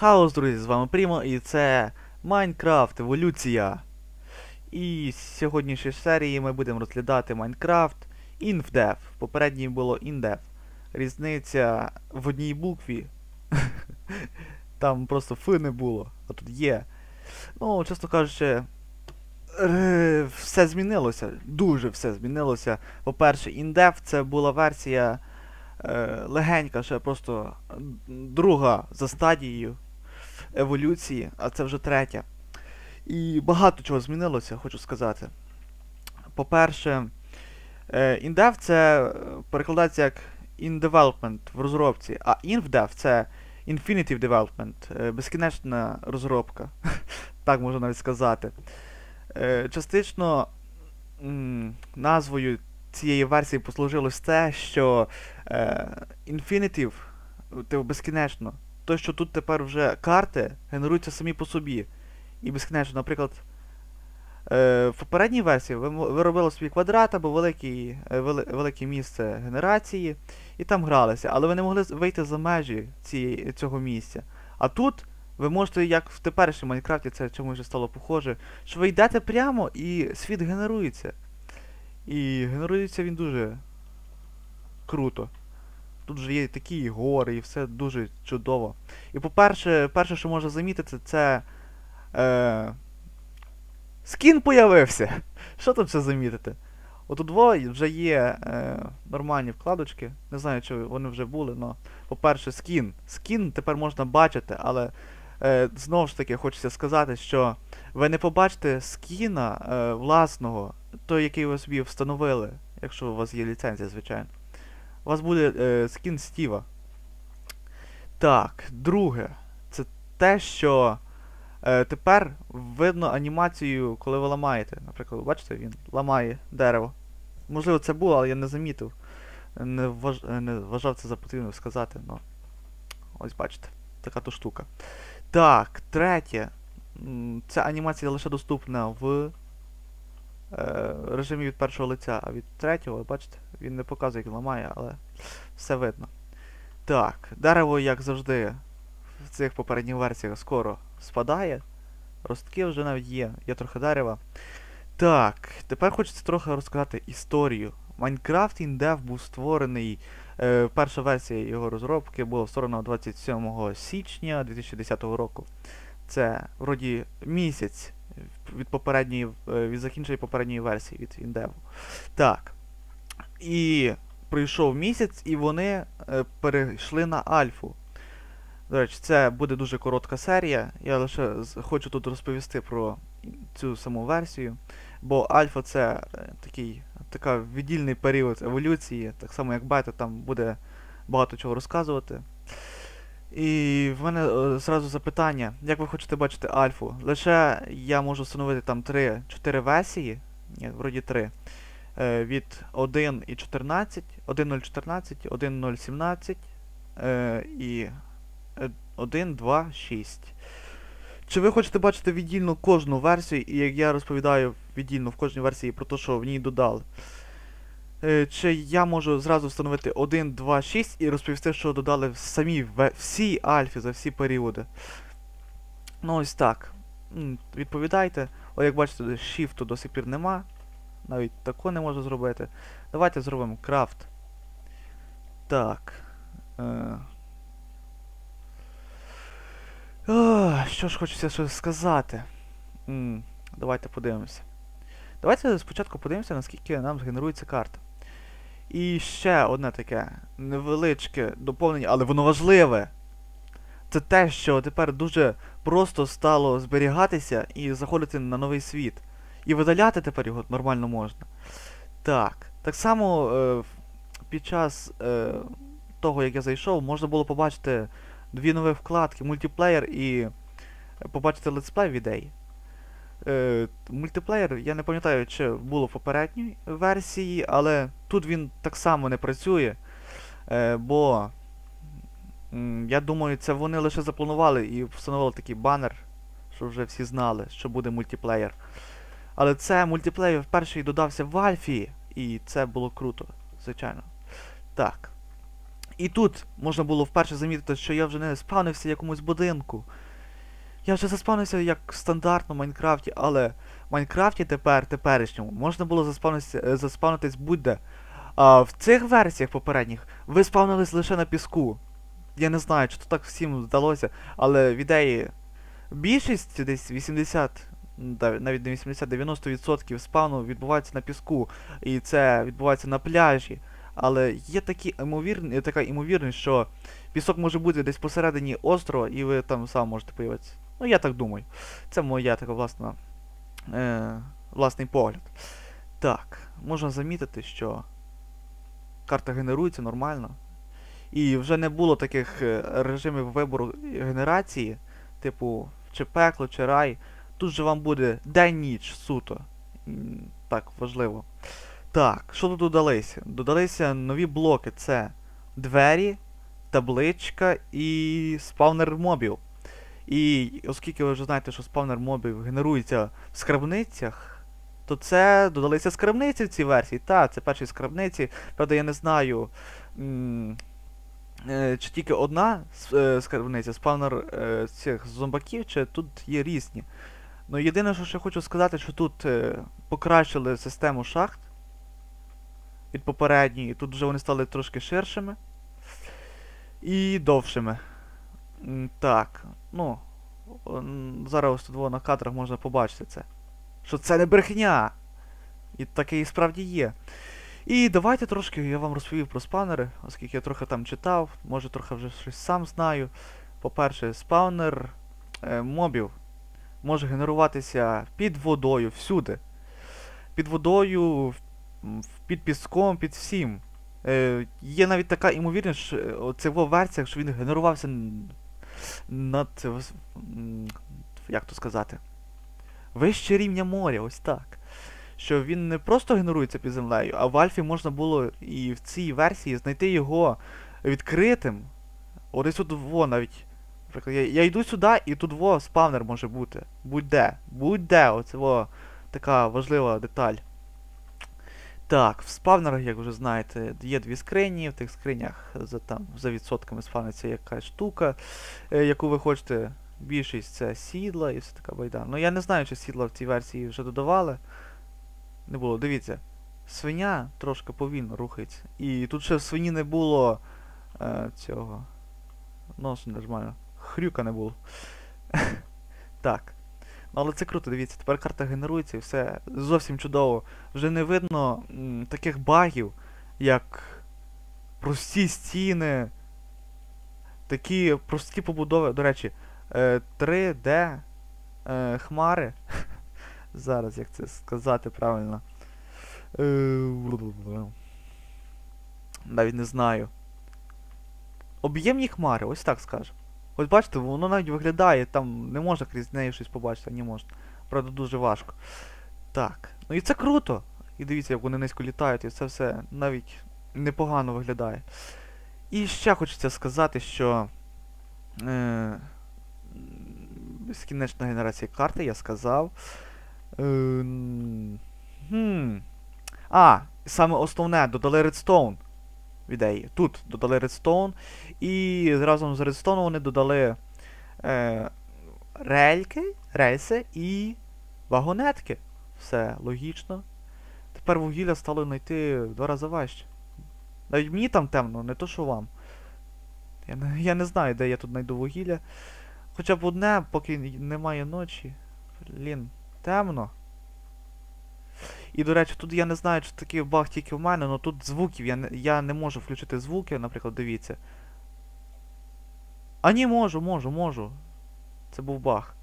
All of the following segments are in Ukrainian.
Хаос, друзі, з вами Прімо, і це Майнкрафт Еволюція. І з сьогоднішньої серії ми будемо розглядати Майнкрафт InfDev. Попередній було InDev. Різниця в одній букві. Там просто Ф не було, а тут є. Ну, чесно кажучи, все змінилося. Дуже все змінилося. По-перше, InDev це була версія е, легенька, ще просто друга за стадією еволюції, а це вже третя. І багато чого змінилося, хочу сказати. По-перше, е, InDev це е, перекладається як In Development в розробці, а InfDev це Infinitive Development, е, безкінечна розробка. так можна навіть сказати. Е, Частично назвою цієї версії послужилось те, що е, Infinitive, типу безкінечно, то, що тут тепер вже карти генеруються самі по собі. І безкінечно, наприклад, е, в попередній версії ви, ви робили собі квадрат або великий, е, вели, велике місце генерації, і там гралися, але ви не могли вийти за межі цієї, цього місця. А тут ви можете, як в теперішньому Майнкрафті, це чомусь вже стало похоже, що ви йдете прямо і світ генерується. І генерується він дуже круто. Тут вже є такі гори, і все дуже чудово. І по-перше, перше, що можна замітити, це. Е, скін появився. Що тут ще замітити? Отут дво вже є е, нормальні вкладочки. Не знаю, чи вони вже були, але. По-перше, скін. Скін тепер можна бачити, але е, знову ж таки хочеться сказати, що ви не побачите скіна е, власного, той, який ви собі встановили, якщо у вас є ліцензія, звичайно. У вас буде е, скін Стіва. Так, друге. Це те, що е, тепер видно анімацію, коли ви ламаєте. Наприклад, бачите, він ламає дерево. Можливо, це було, але я не замітив. Не, вваж... е, не вважав це за потрібно сказати, но. Ось бачите, така то штука. Так, третє. Ця анімація лише доступна в е, режимі від першого лиця, а від третього, бачите, він не показує, як ламає, але все видно. Так, дерево, як завжди, в цих попередніх версіях скоро спадає. Ростки вже навіть є, є трохи дерева. Так, тепер хочеться трохи розказати історію. Minecraft InDev був створений. Е, перша версія його розробки була створена 27 січня 2010 року. Це вроді місяць від попередньої, е, від закінчення попередньої версії від InDev. Так. І пройшов місяць, і вони е, перейшли на альфу. До речі, це буде дуже коротка серія. Я лише хочу тут розповісти про цю саму версію. Бо альфа це е, такий, така віддільний період еволюції, так само як бета, там буде багато чого розказувати. І в мене е, зразу запитання, як ви хочете бачити альфу? Лише я можу встановити там 3-4 версії, ні, вроді 3, е, від 1.14, 1.014, 1.017 е, і е, 1.2.6. Чи ви хочете бачити віддільно кожну версію, і як я розповідаю віддільно в кожній версії про те, що в ній додали? Е, Чи я можу зразу встановити 1, 2, 6 і розповісти, що додали в самій ве- всій альфі за всі періоди? Ну ось так. Відповідайте. О, як бачите, shift сих пір нема. Навіть тако не можу зробити. Давайте зробимо крафт. Так. Е, Ох, що ж хочеться щось сказати. М, Давайте подивимося. Давайте спочатку подивимося, наскільки нам згенерується карта. І ще одне таке невеличке доповнення, але воно важливе. Це те, що тепер дуже просто стало зберігатися і заходити на новий світ. І видаляти тепер його нормально можна. Так. Так само е, під час е, того, як я зайшов, можна було побачити дві нові вкладки мультиплеєр і е, побачити летсплей ідей. Е, мультиплеєр, я не пам'ятаю, чи було в попередній версії, але тут він так само не працює. Е, бо я думаю, це вони лише запланували і встановили такий банер, що вже всі знали, що буде мультиплеєр. Але це мультиплеєр перший додався в Альфі, і це було круто, звичайно. Так. І тут можна було вперше замітити, що я вже не спавнився в якомусь будинку. Я вже заспавнився як стандартно в Майнкрафті, але в Майнкрафті тепер, теперішньому, можна було е, заспавнитись будь-де. А в цих версіях попередніх ви спавнились лише на піску. Я не знаю, чи то так всім здалося, але в ідеї більшість десь 80, да, навіть не 80-90% спавну відбувається на піску. І це відбувається на пляжі. Але є такі імовірні, така імовірність, що пісок може бути десь посередині острова, і ви там сам можете появитися. Ну, я так думаю. Це моя така власна. Е, власний погляд. Так, можна замітити, що карта генерується нормально. І вже не було таких е, режимів вибору генерації, типу, чи пекло, чи рай. Тут же вам буде день-ніч суто. Так, важливо. Так, що тут додалися? Додалися нові блоки. Це двері, табличка і спавнер мобів. І оскільки ви вже знаєте, що спавнер мобів генерується в скарбницях, то це додалися скарбниці в цій версії. Так, це перші скарбниці. Правда, я не знаю. е, Чи тільки одна е, скарбниця, спавнер е, цих зомбаків, чи тут є різні. Ну єдине, що ще хочу сказати, що тут е, покращили систему шахт від попередньої. Тут вже вони стали трошки ширшими і довшими. Так, ну. Зараз ось тут на кадрах можна побачити це. Що це не брехня! І таке і справді є. І давайте трошки я вам розповів про спавнери, оскільки я трохи там читав, може трохи вже щось сам знаю. По-перше, спавнер е, мобів може генеруватися під водою всюди. Під водою, під піском, під всім. Е, є навіть така імовірність, що е, оце в версіях, що він генерувався над. Як то сказати? Вище рівня моря, ось так. Що він не просто генерується під землею, а в Альфі можна було і в цій версії знайти його відкритим. Ось тут во навіть. Наприклад, я, я йду сюди, і тут во спавнер може бути. Будь-де. Будь-де. Оце во така важлива деталь. Так, в спавнерах, як вже знаєте, є дві скрині, в тих скринях за там за відсотками спавниться якась штука, е, яку ви хочете. Більшість це сідла і все така байда. Ну я не знаю, чи сідла в цій версії вже додавали. Не було. Дивіться. Свиня трошки повільно рухається. І тут ще в свині не було е, цього. Носу нормально. Хрюка не було. так. Ну, але це круто, дивіться, тепер карта генерується і все зовсім чудово. Вже не видно м, таких багів, як прості стіни, такі прості побудови, до речі, е, 3D е, хмари. Зараз як це сказати правильно. Е, Навіть не знаю. Об'ємні хмари, ось так скажемо. Ось бачите, воно навіть виглядає, там не можна крізь неї щось побачити, не можна. Правда, дуже важко. Так. Ну і це круто. І дивіться, як вони низько літають, і це все навіть непогано виглядає. І ще хочеться сказати, що. Е, безкінечна генерація карти, я сказав. Е, хм. А, саме основне, додали в ідеї. Тут додали Redstone. І разом з Redstone вони додали е, рельки, рельси і вагонетки. Все логічно. Тепер вугілля стало знайти в два рази важче. Навіть мені там темно, не то що вам. Я я не знаю, де я тут знайду вугілля. Хоча б одне, поки немає ночі. Блін, темно. І, до речі, тут я не знаю, чи такий баг тільки в мене, але тут звуків я не, я не можу включити звуки, наприклад, дивіться. А ні, можу, можу, можу. Це був баг.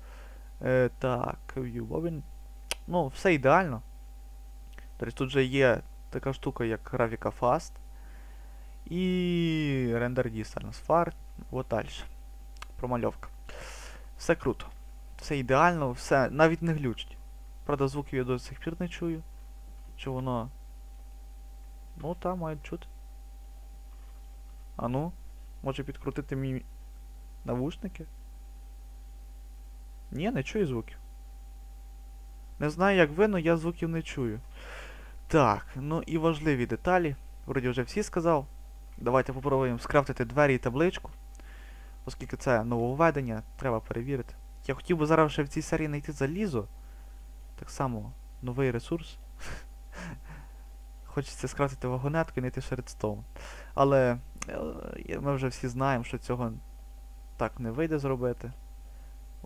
Е, так, view Ну, все ідеально. Речі, тут же є така штука, як графіка Fast. І Render Distance Far. От далі. Промальовка. Все круто. Все ідеально, все, навіть не глючить. Правда, звуків я до сих пір не чую. Чи воно. Ну та, мають чути. А ну, може підкрутити мій навушники? Ні, не чую звуків. Не знаю, як ви, але я звуків не чую. Так, ну і важливі деталі. Вроді вже всі сказав. Давайте попробуємо скрафтити двері і табличку. Оскільки це нововведення, треба перевірити. Я хотів би зараз ще в цій серії знайти залізо. Так само, новий ресурс. Хочеться скрафтити вагонетку і знайти ще редстоун. Але е, ми вже всі знаємо, що цього так не вийде зробити.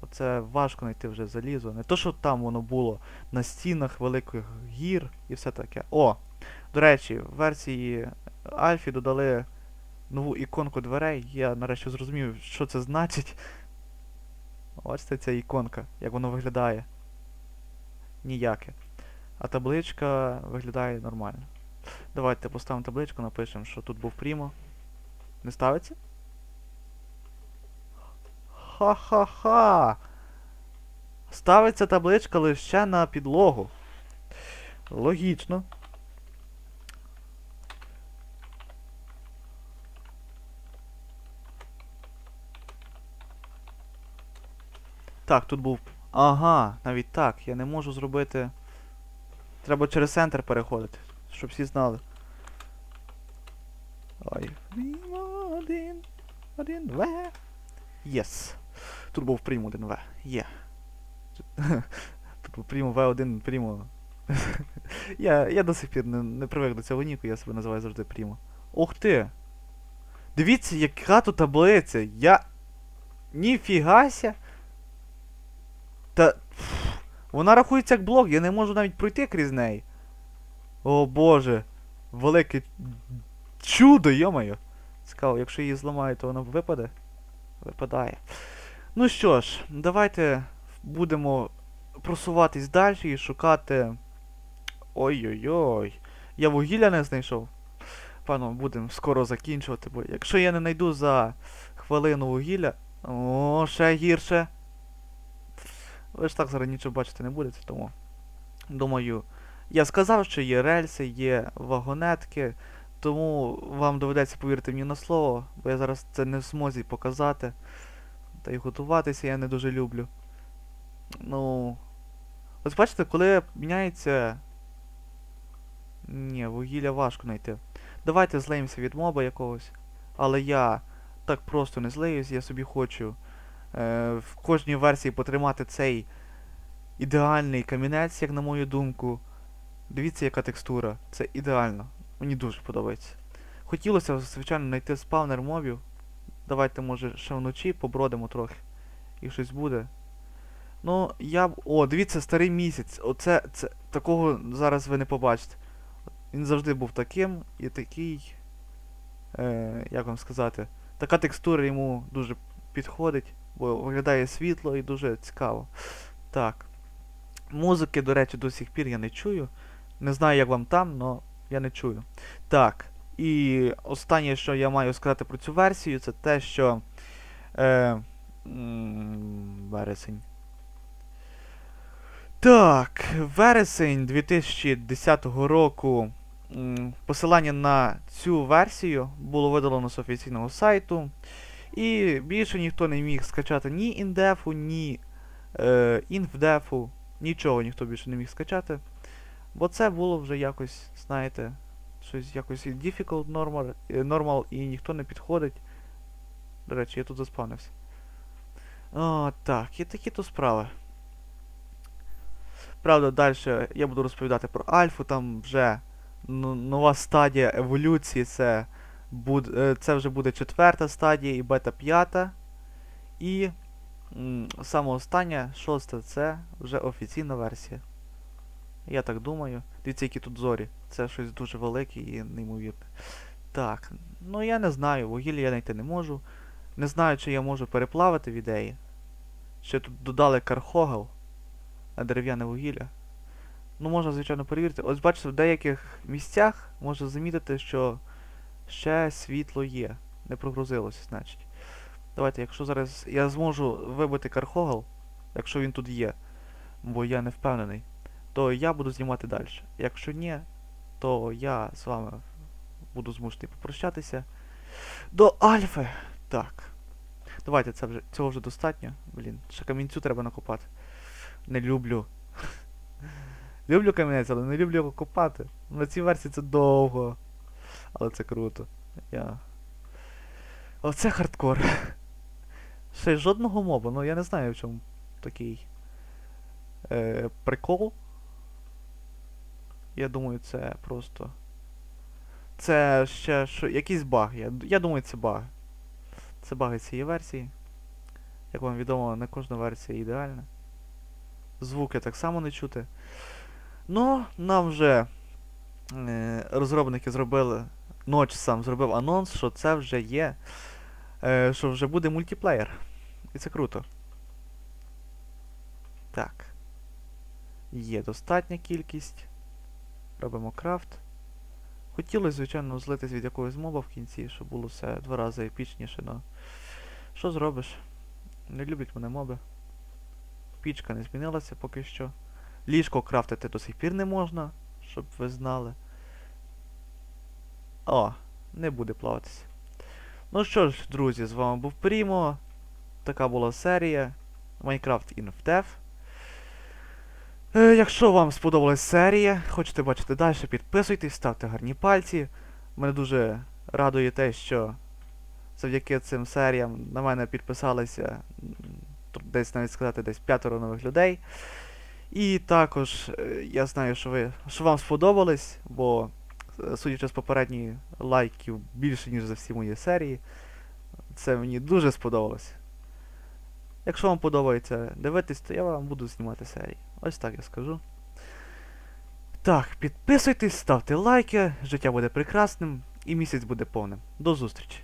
Оце важко знайти вже залізо. Не то, що там воно було на стінах великих гір і все таке. О! До речі, в версії Альфі додали нову іконку дверей. Я нарешті зрозумів, що це значить. Бачите ця іконка, як воно виглядає. Ніяке. А табличка виглядає нормально. Давайте поставимо табличку, напишемо, що тут був Прімо. Не ставиться? Ха-ха-ха! Ставиться табличка лише на підлогу. Логічно. Так, тут був. Ага, навіть так. Я не можу зробити. Треба через центр переходити, щоб всі знали. Прімо один. Один В. Єс. Тут був прім 1В. Є. Тут був прімо В1, прімо. я я до сих пір не, не привик до цього ніку, я себе називаю завжди прімо. Ух ти! Дивіться, яка тут таблиця! Я. Ніфігася! Та. Вона рахується як блок, я не можу навіть пройти крізь неї. О боже. Велике чудо, йомаю. Цікаво, якщо її зламаю, то вона випаде? Випадає. Ну що ж, давайте будемо просуватись далі і шукати. Ой-ой-ой. Я вугілля не знайшов. Пану, будемо скоро закінчувати, бо якщо я не знайду за хвилину вугілля... О, ще гірше. Ви ж так зараз нічого бачити не будете, тому. Думаю, я сказав, що є рельси, є вагонетки, тому вам доведеться повірити мені на слово, бо я зараз це не в змозі показати. Та й готуватися я не дуже люблю. Ну. Ось бачите, коли міняється. Ні, вугілля важко знайти. Давайте злеємося від моба якогось. Але я так просто не злеюсь, я собі хочу е, в кожній версії потримати цей ідеальний камінець, як на мою думку. Дивіться, яка текстура. Це ідеально. Мені дуже подобається. Хотілося, звичайно, знайти спавнер мобів. Давайте, може, ще вночі побродимо трохи. І щось буде. Ну, я б... О, дивіться, старий місяць. Оце це, такого зараз ви не побачите. Він завжди був таким і такий. Е, Як вам сказати? Така текстура йому дуже підходить, бо виглядає світло і дуже цікаво. Так. Музики, до речі, до сих пір я не чую. Не знаю, як вам там, але я не чую. Так. І останнє, що я маю сказати про цю версію, це те, що. Е, Вересень. Так, вересень 2010 року. Посилання на цю версію було видалено з офіційного сайту. І більше ніхто не міг скачати ні індефу, ні е, інфдефу. Нічого ніхто більше не міг скачати. Бо це було вже якось, знаєте, щось якось difficult normal, normal і ніхто не підходить. До речі, я тут заспавнився. О, так, і такі то справи. Правда, далі я буду розповідати про альфу, там вже нова стадія еволюції, це буде, це вже буде четверта стадія і бета п'ята. І саме остання, шоста, це вже офіційна версія. Я так думаю. Дивіться, які тут зорі. Це щось дуже велике і неймовірне. Так, ну я не знаю, вугілля я знайти не можу. Не знаю, чи я можу переплавити в ідеї. Ще тут додали кархогел, а дерев'яне вугілля. Ну, можна, звичайно, перевірити. Ось бачите, в деяких місцях можна замітити, що ще світло є. Не прогрузилося, значить. Давайте, якщо зараз я зможу вибити кархогел, якщо він тут є, бо я не впевнений, то я буду знімати далі. Якщо ні, то я з вами буду змушений попрощатися. До Альфи! Так. Давайте це вже, цього вже достатньо. Блін, ще камінцю треба накопати. Не люблю. люблю камінець, але не люблю його копати. На цій версії це довго. Але це круто. Я... Оце хардкор. Ще й жодного моба, ну я не знаю в чому такий е, прикол. Я думаю, це просто. Це ще що, якийсь баг. Я, я думаю, це баг. Це баги цієї версії. Як вам відомо, не кожна версія ідеальна. Звуки так само не чути. Ну, нам вже е, розробники зробили. Ноч сам зробив анонс, що це вже є. Е, що вже буде мультиплеєр. І це круто. Так. Є достатня кількість. Робимо крафт. Хотілося, звичайно, злитись від якогось моба в кінці, щоб було все два рази епічніше, но. Що зробиш? Не люблять мене моби. Пічка не змінилася поки що. Ліжко крафтити до сих пір не можна, щоб ви знали. О, не буде плаватися. Ну що ж, друзі, з вами був Прімо. Така була серія Minecraft in Dev. Е, якщо вам сподобалась серія, хочете бачити далі, підписуйтесь, ставте гарні пальці. Мене дуже радує те, що завдяки цим серіям на мене підписалися десь навіть сказати десь п'ятеро нових людей. І також е, я знаю, що ви що вам сподобались, бо е, судячи з попередніх лайків більше, ніж за всі мої серії. Це мені дуже сподобалось. Якщо вам подобається дивитись, то я вам буду знімати серії. Ось так я скажу. Так, підписуйтесь, ставте лайки, життя буде прекрасним і місяць буде повним. До зустрічі!